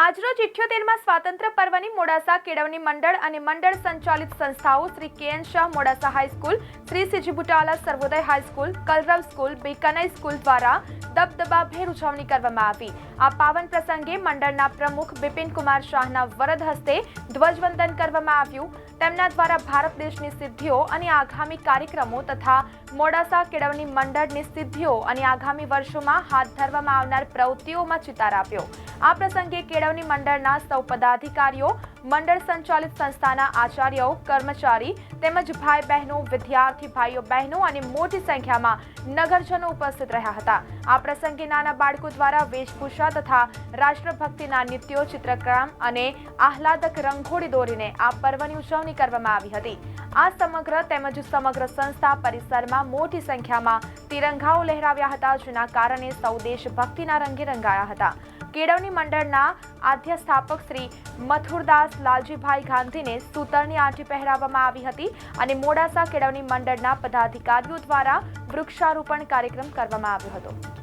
આજરોજ ઇઠ્યોતેરમાં સ્વાતંત્ર્ય પર્વની મોડાસા કેળવણી મંડળ અને મંડળ સંચાલિત સંસ્થાઓ Shri K N Shah Modasa high school, Shri CG Butala Sarvodaya high school, Kalrav school Bikanai school દ્વારા દબદબાભેર ઉજવણી કરવામાં આવી. આ પાવન પ્રસંગે મંડળના પ્રમુખ બિપિન કુમાર શાહના વરદ હસ્તે ધ્વજવંદન કરવામાં આવ્યું. તેમના દ્વારા ભારત દેશની સિદ્ધિઓ અને આગામી કાર્યક્રમો તથા મોડાસા કેળવણી મંડળની સિદ્ધિઓ અને આગામી વર્ષોમાં હાથ ધરવામાં આવનાર પ્રવૃત્તિઓમાં ચિતાર આપ્યો. આ પ્રસંગે કેળવણી મંડળના સૌ પદાધિકારીઓ, મંડળ સંચાલિત સંસ્થાના આચાર્યો, કર્મચારી તેમજ ભાઈ બહેનો વિદ્યાર્થી ભાઈઓ બહેનો અને મોટી સંખ્યામાં નગરજનો ઉપસ્થિત રહ્યા હતા. આ પ્રસંગે નાના બાળકો દ્વારા વેશભૂષા તથા રાષ્ટ્રભક્તિના નૃત્યો ચિત્રકામ અને આહલાદક રંગોળી દોરીને આ પર્વની ઉજવણી કરવામાં આવી હતી. આ સમગ્ર તેમજ સમગ્ર સંસ્થા પરિસરમાં મોટી સંખ્યામાં તિરંગાઓ લહેરાવ્યા હતા. જેના કારણે સૌ દેશભક્તિના રંગે રંગાયા હતા. કેળવણી મંડળના આધ્ય સ્થાપક શ્રી મથુરદાસ લાલજીભાઈ ગાંધીને સૂતરની આંટી પહેરાવવામાં આવી હતી અને મોડાસા કેળવણી મંડળના પદાધિકારીઓ દ્વારા વૃક્ષારોપણ કાર્યક્રમ કરવામાં આવ્યો હતો.